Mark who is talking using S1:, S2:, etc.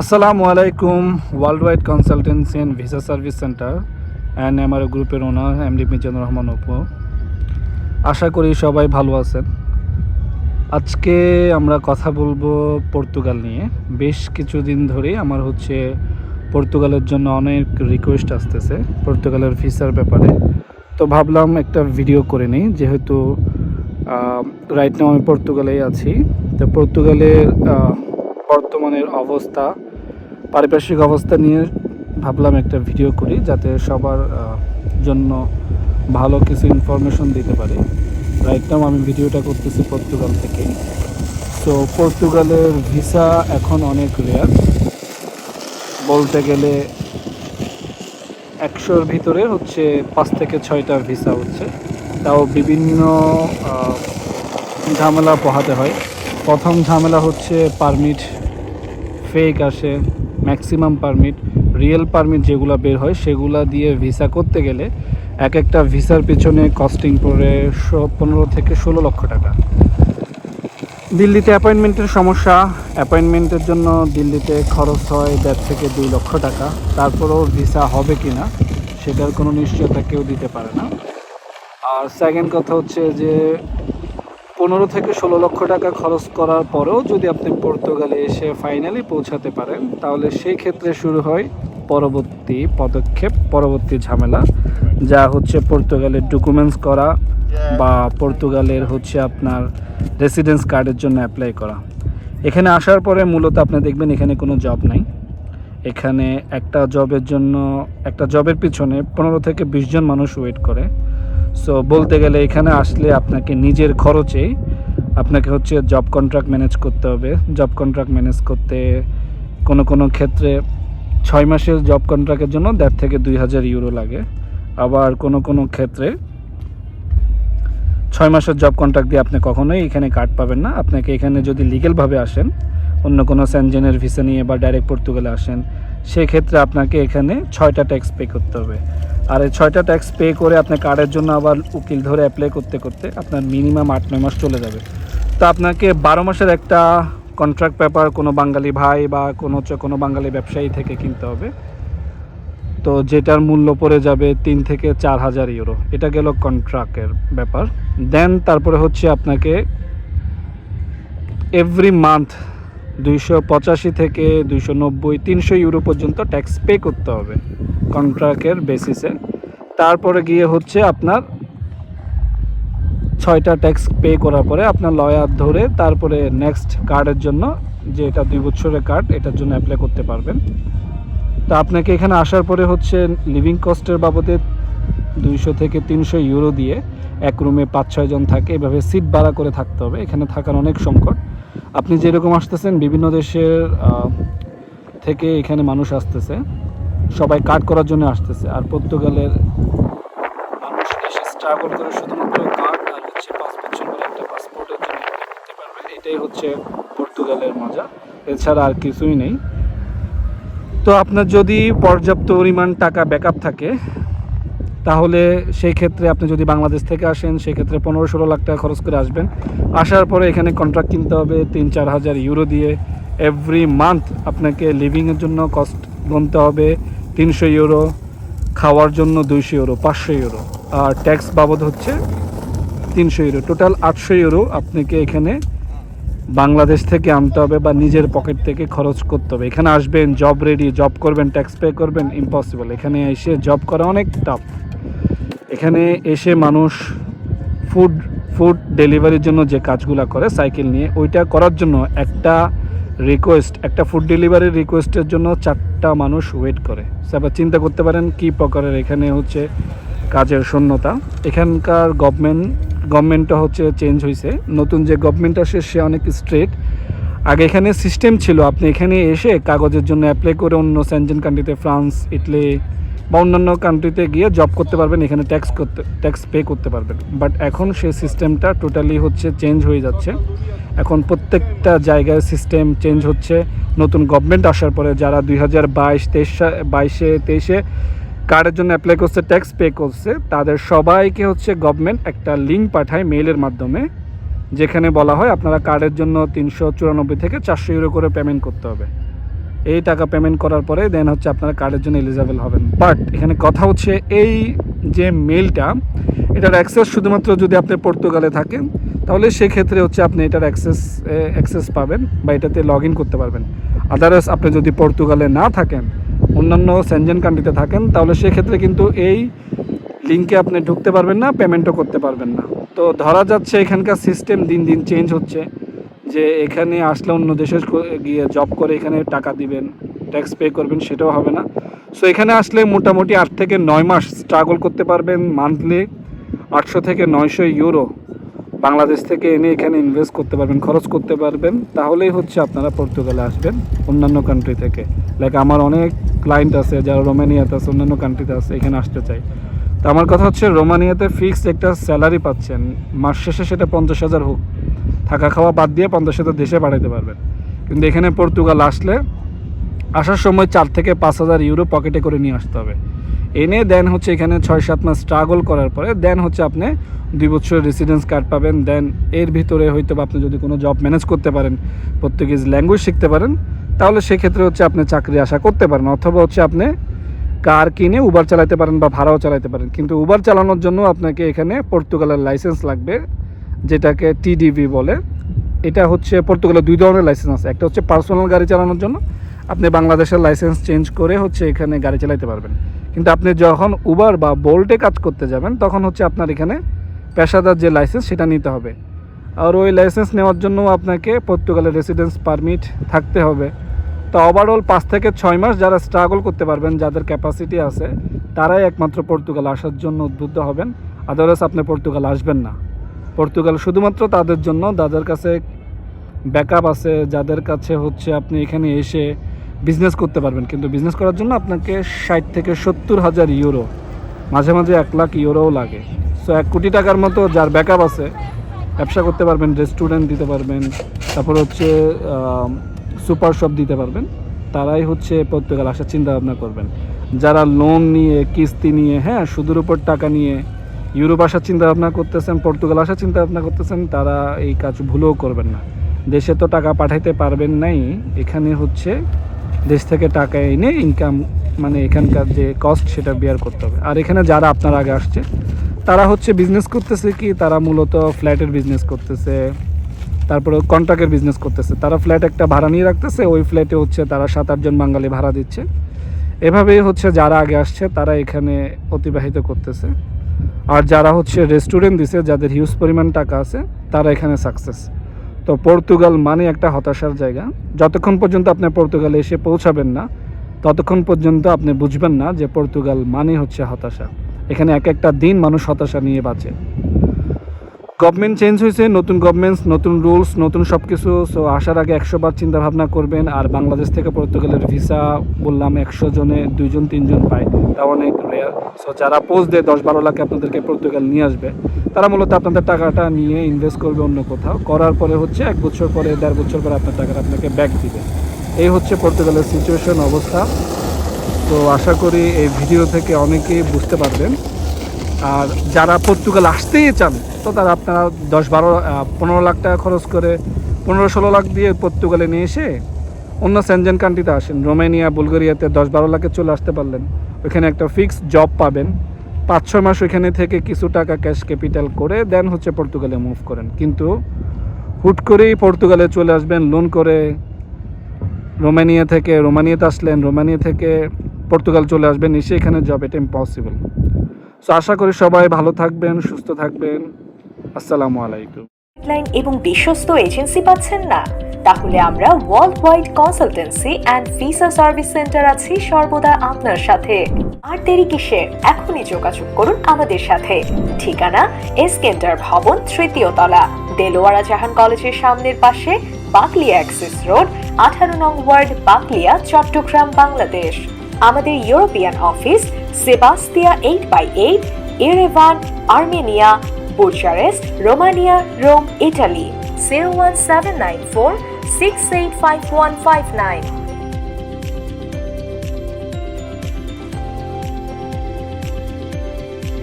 S1: আসসালামু আলাইকুম world wide consultancy and visa service centre and আমার গ্রুপের ওনার এমডি মিজানুর রহমান অপু আশা করি সবাই ভালো আছেন। আজকে আমরা কথা বলব পর্তুগাল নিয়ে। বেশ কিছুদিন ধরেই আমার হচ্ছে পর্তুগালের জন্য অনেক রিকোয়েস্ট আসতেছে পর্তুগালের ভিসার ব্যাপারে। তো ভাবলাম একটা ভিডিও করে নিই, যেহেতু রাইট নাও আমি পর্তুগালেই আছি। তো পর্তুগালের বর্তমানের অবস্থা পারিপার্শ্বিক অবস্থা নিয়ে ভাবলাম একটা ভিডিও করি যাতে সবার জন্য ভালো কিছু ইনফরমেশন দিতে পারি। রাইট নাও আমি ভিডিওটা করতেছি পর্তুগাল থেকে তো পর্তুগালের ভিসা এখন অনেক রেয়ার বলতে গেলে একশোর ভিতরে হচ্ছে পাঁচ থেকে ছয়টা ভিসা হচ্ছে। তাও বিভিন্ন ঝামেলা পোহাতে হয়। প্রথম ঝামেলা হচ্ছে পারমিট ফেক আসে। ম্যাক্সিমাম পারমিট রিয়েল পারমিট যেগুলো বের হয়, সেগুলা দিয়ে ভিসা করতে গেলে এক একটা ভিসার পিছনে কস্টিং পড়ে পনেরো থেকে ষোলো লক্ষ টাকা। দিল্লিতে অ্যাপয়েন্টমেন্টের সমস্যা অ্যাপয়েন্টমেন্টের জন্য দিল্লিতে খরচ হয় দেড় থেকে দুই লক্ষ টাকা। তারপরেও ভিসা হবে কি না সেটার কোনো নিশ্চয়তা কেউ দিতে পারে না। আর সেকেন্ড কথা হচ্ছে যে পনেরো থেকে ষোলো লক্ষ টাকা খরচ করার পরেও যদি আপনি পর্তুগালে এসে ফাইনালি পৌঁছাতে পারেন, তাহলে সেই ক্ষেত্রে শুরু হয় পরবর্তী পদক্ষেপ, পরবর্তী ঝামেলা, যা হচ্ছে পর্তুগালের ডকুমেন্টস করা বা পর্তুগালের হচ্ছে আপনার রেসিডেন্স কার্ডের জন্য অ্যাপ্লাই করা। এখানে আসার পরে মূলত আপনি দেখবেন এখানে কোনো জব নাই। এখানে একটা জবের জন্য, একটা জবের পিছনে পনেরো থেকে বিশ জন মানুষ ওয়েট করে। সো বলতে গেলে এখানে আসলে আপনাকে নিজের খরচে আপনাকে হচ্ছে জব কন্ট্রাক্ট ম্যানেজ করতে হবে। জব কন্ট্রাক্ট ম্যানেজ করতে কোনো কোনো ক্ষেত্রে ছয় মাসের জব কন্ট্রাক্টের জন্য দেড় থেকে দুই হাজার ইউরো লাগে। আবার কোনো কোনো ক্ষেত্রে ছয় মাসের জব কন্ট্রাক্ট দিয়ে আপনি কখনোই এখানে কার্ড পাবেন না। আপনাকে এখানে যদি লিগেলভাবে আসেন, অন্য কোনো স্যানজেনের ভিসা নিয়ে বা ডাইরেক্ট পর্তুগালে আসেন, সেক্ষেত্রে আপনাকে এখানে ছয়টা ট্যাক্স পে করতে হবে। আর এই ছয়টা ট্যাক্স পে করে আপনার কার্ডের জন্য আবার উকিল ধরে অ্যাপ্লাই করতে করতে আপনার মিনিমাম আট, নয় মাস চলে যাবে। তো আপনাকে বারো মাসের একটা কন্ট্রাক্ট পেপার কোনো বাঙালি ভাই বা কোনো হচ্ছে কোনো বাঙালি ব্যবসায়ী থেকে কিনতে হবে। তো যেটার মূল্য পড়ে যাবে তিন থেকে চার হাজার ইউরো এটা গেল কন্ট্রাক্টের ব্যাপার। দেন তারপরে হচ্ছে আপনাকে এভরি মান্থ দুইশো পঁচাশি থেকে দুইশো নব্বই, তিনশো ইউরো পর্যন্ত ট্যাক্স পে করতে হবে। কন্ট্রাক্টের বেসিসে। তারপরে গিয়ে হচ্ছে আপনার ছয়টা ট্যাক্স পে করার পরে আপনার লয়ার ধরে তারপরে নেক্সট কার্ডের জন্য যে এটা দুই বছরের কার্ড এটার জন্য অ্যাপ্লাই করতে পারবেন। তো আপনাকে এখানে আসার পরে হচ্ছে লিভিং কস্টের বাবদে দুইশো থেকে তিনশো ইউরো দিয়ে এক রুমে পাঁচ, ছয় জন থাকে। এভাবে সিট ভাড়া করে থাকতে হবে। এখানে থাকার অনেক সংকট। আপনি যেরকম আসতেছেন, বিভিন্ন দেশের থেকে এখানে মানুষ আসতেছে। সবাই কাট করার জন্য আসতেছে। আর পর্তুগালের মানুষ এসে স্ট্রাগল করে শুধুমাত্র কার্ড আর হচ্ছে পাঁচ বছর একটা পাসপোর্টের জন্য এটাই হচ্ছে পর্তুগালের মজা। এছাড়া আর কিছুই নেই। তো আপনার যদি পর্যাপ্ত পরিমাণ টাকা ব্যাকআপ থাকে, তাহলে সেই ক্ষেত্রে আপনি যদি বাংলাদেশ থেকে আসেন, সেক্ষেত্রে পনেরো ষোলো লাখ টাকা খরচ করে আসবেন। আসার পরে এখানে কন্ট্রাক্ট কিনতে হবে তিন চার হাজার ইউরো দিয়ে। এভরি মান্থ আপনাকে লিভিংয়ের জন্য কস্ট গুনতে হবে। তিনশো ইউরো খাওয়ার জন্য দুইশো ইউরো, পাঁচশো ইউরো। আর ট্যাক্স বাবদ হচ্ছে তিনশো ইউরো। টোটাল আটশো ইউরো আপনাকে এখানে বাংলাদেশ থেকে আনতে হবে বা নিজের পকেট থেকে খরচ করতে হবে। এখানে আসবেন জব রেডি জব করবেন ট্যাক্স পে করবেন ইম্পসিবল এখানে এসে জব করা অনেক টাফ এখানে এসে মানুষ ফুড ফুড ডেলিভারির জন্য যে কাজগুলো করে সাইকেল নিয়ে, ওইটা করার জন্য একটা রিকোয়েস্ট একটা ফুড ডেলিভারি রিকোয়েস্টের জন্য চারটা মানুষ ওয়েট করে। আবার চিন্তা করতে পারেন কী প্রকারের এখানে হচ্ছে কাজের শূন্যতা। এখানকার গভর্নমেন্ট গভর্নমেন্টটা হচ্ছে চেঞ্জ হয়েছে নতুন যে গভর্নমেন্ট আসে, সে অনেক স্ট্রেট আগে এখানে সিস্টেম ছিল, আপনি এখানে এসে কাগজের জন্য অ্যাপ্লাই করে অন্য স্যানজেন কান্ট্রিতে ফ্রান্স ইটালি বা অন্যান্য কান্ট্রিতে গিয়ে জব করতে পারবেন, এখানে ট্যাক্স করতে ট্যাক্স পে করতে পারবেন। বাট এখন সেই সিস্টেমটা টোটালি হচ্ছে চেঞ্জ হয়ে যাচ্ছে। এখন প্রত্যেকটা জায়গায় সিস্টেম চেঞ্জ হচ্ছে। নতুন গভর্নমেন্ট আসার পরে যারা দুই হাজার বাইশ, তেইশ বাইশে, তেইশে কার্ডের জন্য অ্যাপ্লাই করছে ট্যাক্স পে করছে, তাদের সবাইকে হচ্ছে গভর্নমেন্ট একটা লিঙ্ক পাঠায় মেইলের মাধ্যমে, যেখানে বলা হয় আপনারা কার্ডের জন্য তিনশো চুরানব্বই থেকে চারশো ইউরো করে পেমেন্ট করতে হবে। এই টাকা পেমেন্ট করার পরে দেন হচ্ছে আপনারা কার্ডের জন্য এলিজেবল হবেন। বাট এখানে কথা হচ্ছে এই যে মেলটা এটার অ্যাক্সেস শুধুমাত্র যদি আপনি পর্তুগালে থাকেন, তাহলে সেক্ষেত্রে হচ্ছে আপনি এটার অ্যাক্সেস অ্যাক্সেস পাবেন বা এটাতে লগ ইন করতে পারবেন। আদারওয়াইজ আপনি যদি পর্তুগালে না থাকেন, অন্যান্য সেনজেন কান্ট্রিতে থাকেন, তাহলে সেক্ষেত্রে কিন্তু এই লিঙ্কে আপনি ঢুকতে পারবেন না পেমেন্টও করতে পারবেন না। তো ধরা যাচ্ছে এখানকার সিস্টেম দিন দিন চেঞ্জ হচ্ছে। যে এখানে আসলে অন্য দেশে গিয়ে জব করে এখানে টাকা দিবেন ট্যাক্স পে করবেন, সেটাও হবে না। সো এখানে আসলে মোটামুটি আট থেকে নয় মাস স্ট্রাগল করতে পারবেন মান্থলি আটশো থেকে নয়শো ইউরো বাংলাদেশ থেকে এনে এখানে ইনভেস্ট করতে পারবেন, খরচ করতে পারবেন। তাহলেই হচ্ছে আপনারা পর্তুগালে আসবেন, অন্যান্য কান্ট্রি থেকে। লাইক আমার অনেক ক্লায়েন্ট আছে যারা রোমানিয়াতে আছে, অন্যান্য কান্ট্রিতে আছে, এখানে আসতে চাই তো আমার কথা হচ্ছে, রোমানিয়াতে ফিক্সড একটা স্যালারি পাচ্ছেন। মাস শেষে সেটা পঞ্চাশ হাজার হোক। থাকা খাওয়া বাদ দিয়ে পঞ্চাশ হাজার দেশে বাড়াইতে পারবেন। কিন্তু এখানে পর্তুগাল আসলে আসার সময় চার থেকে পাঁচ হাজার ইউরো পকেটে করে নিয়ে আসতে হবে। এনে দেন হচ্ছে এখানে ছয় সাত মাস স্ট্রাগল করার পরে দেন হচ্ছে আপনি দুই বছরের রেসিডেন্স কার্ড পাবেন। দেন এর ভিতরে হয়তো আপনি যদি কোনো জব ম্যানেজ করতে পারেন পর্তুগিজ ল্যাঙ্গুয়েজ শিখতে পারেন, তাহলে সেক্ষেত্রে হচ্ছে আপনি চাকরি আশা করতে পারেন। অথবা হচ্ছে আপনি কার কিনে উবার চালাতে পারেন বা ভাড়াও চালাতে পারেন। কিন্তু উবার চালানোর জন্য আপনাকে এখানে পর্তুগালের লাইসেন্স লাগবে। যেটাকে টিডিবি বলে, এটা হচ্ছে পর্তুগালের দুই ধরনের লাইসেন্স আছে। একটা হচ্ছে পার্সোনাল গাড়ি চালানোর জন্য, আপনি বাংলাদেশের লাইসেন্স চেঞ্জ করে হচ্ছে এখানে গাড়ি চালাতে পারবেন। কিন্তু আপনি যখন উবার বা বোল্টে কাজ করতে যাবেন, তখন হচ্ছে আপনার এখানে পেশাদার যে লাইসেন্স সেটা নিতে হবে। আর ওই লাইসেন্স নেওয়ার জন্য আপনাকে পর্তুগালের রেসিডেন্স পারমিট থাকতে হবে। তো ওভারঅল পাঁচ থেকে ছয় মাস যারা স্ট্রাগল করতে পারবেন, যাদের ক্যাপাসিটি আছে, তারাই একমাত্র পর্তুগাল আসার জন্য উদ্বুদ্ধ হবেন। আদারওয়াইজ আপনি পর্তুগাল আসবেন না। পর্তুগাল শুধুমাত্র তাদের জন্য যাদের কাছে ব্যাকআপ আছে, যাদের কাছে হচ্ছে আপনি এখানে এসে বিজনেস করতে পারবেন। কিন্তু বিজনেস করার জন্য আপনাকে ষাট থেকে সত্তর হাজার ইউরো মাঝে মাঝে এক লাখ ইউরোও লাগে। সো এক কোটি টাকার মতো যার ব্যাকআপ আছে, ব্যবসা করতে পারবেন রেস্টুরেন্ট দিতে পারবেন, তারপর হচ্ছে সুপার শপ দিতে পারবেন, তারাই হচ্ছে পর্তুগাল আসার চিন্তা ভাবনা করবেন। যারা লোন নিয়ে, কিস্তি নিয়ে হ্যাঁ সুদের উপর টাকা নিয়ে ইউরোপ আসার চিন্তা ভাবনা করতেছেন, পর্তুগাল আসার চিন্তা ভাবনা করতেছেন, তারা এই কাজ ভুলেও করবেন না। দেশে তো টাকা পাঠাইতে পারবেন নাই, এখানে হচ্ছে দেশ থেকে টাকা এনে ইনকাম মানে এখানকার যে কস্ট সেটা বেয়ার করতে হবে। আর এখানে যারা আপনার আগে আসছে, তারা হচ্ছে বিজনেস করতেছে কি, তারা মূলত ফ্ল্যাটের বিজনেস করতেছে তারপরে কন্ট্রাক্টের বিজনেস করতেছে। তারা ফ্ল্যাট একটা ভাড়া নিয়ে রাখতেছে, ওই ফ্ল্যাটে হচ্ছে তারা সাত আটজন বাঙালি ভাড়া দিচ্ছে। এভাবেই হচ্ছে যারা আগে আসছে, তারা এখানে অতিবাহিত করতেছে। আর যারা হচ্ছে রেস্টুরেন্ট দিছে, যাদের হিউজ পরিমাণ টাকা আছে, তারা এখানে সাকসেস তো পর্তুগাল মানে একটা হতাশার জায়গা। যতক্ষণ পর্যন্ত আপনি পর্তুগালে এসে পৌঁছাবেন না, ততক্ষণ পর্যন্ত আপনি বুঝবেন না যে পর্তুগাল মানে হচ্ছে হতাশা। এখানে এক একটা দিন মানুষ হতাশা নিয়ে বাঁচে। গভর্নমেন্ট চেঞ্জ হয়েছে, নতুন গভর্নমেন্টস নতুন রুলস নতুন সব কিছু সো আসার আগে একশো বার চিন্তা ভাবনা করবেন, আর বাংলাদেশ থেকে পর্তুগালের ভিসা বললাম একশো জনে, দুইজন, তিনজন পায়। তা অনেক রেয়ার সো যারা পোস্ট দেয় দশ বারো লাখে আপনাদেরকে পর্তুগাল নিয়ে আসবে, তারা মূলত আপনাদের টাকাটা নিয়ে ইনভেস্ট করবে অন্য কোথাও। করার পরে হচ্ছে এক বছর পরে, দেড় বছর পরে আপনার টাকাটা আপনাকে ব্যাক দিবে। এই হচ্ছে পর্তুগালের সিচুয়েশন অবস্থা। তো আশা করি এই ভিডিও থেকে অনেকেই বুঝতে পারবেন। আর যারা পর্তুগাল আসতেই চান, তো তারা আপনারা দশ বারো পনেরো লাখ টাকা খরচ করে পনেরো ষোলো লাখ দিয়ে পর্তুগালে নিয়ে এসে অন্য সেনজেন কান্ট্রিতে আসেন। রোমানিয়া বুলগেরিয়াতে দশ বারো লাখে চলে আসতে পারলেন। ওইখানে একটা ফিক্সড জব পাবেন। পাঁচ, ছয় মাস ওইখানে থেকে কিছু টাকা ক্যাশ ক্যাপিটাল করে দেন হচ্ছে পর্তুগালে মুভ করেন। কিন্তু হুট করেই পর্তুগালে চলে আসবেন লোন করে রোমানিয়া থেকে, রোমানিয়াতে আসলেন, রোমানিয়া থেকে পর্তুগাল চলে আসবেন, এসে এখানে জব এটা ইম্পসিবল সো আশা করি সবাই ভালো থাকবেন, সুস্থ থাকবেন। আসসালামু আলাইকুম।
S2: লাইন এবং বিশ্বস্ত এজেন্সি পাচ্ছেন না। তাহলে আমরা world wide consultancy and visa service centre আছি সর্বদা আপনার সাথে। আর দেরি কিসে? এখনই যোগাযোগ করুন আমাদের সাথে। ঠিকানা এসকেন্টার ভবন, তৃতীয় তলা, দেলোয়ারা জাহান কলেজের সামনের পাশে, বাকলিয়া অ্যাক্সেস রোড, আঠারো নং ওয়ার্ড, বাকলিয়া, চট্টগ্রাম, বাংলাদেশ। আমাদের European office, Sebastia eight by eight Yerevan, Armenia Bucharest, Romania, Rome, Italy. 01794 685159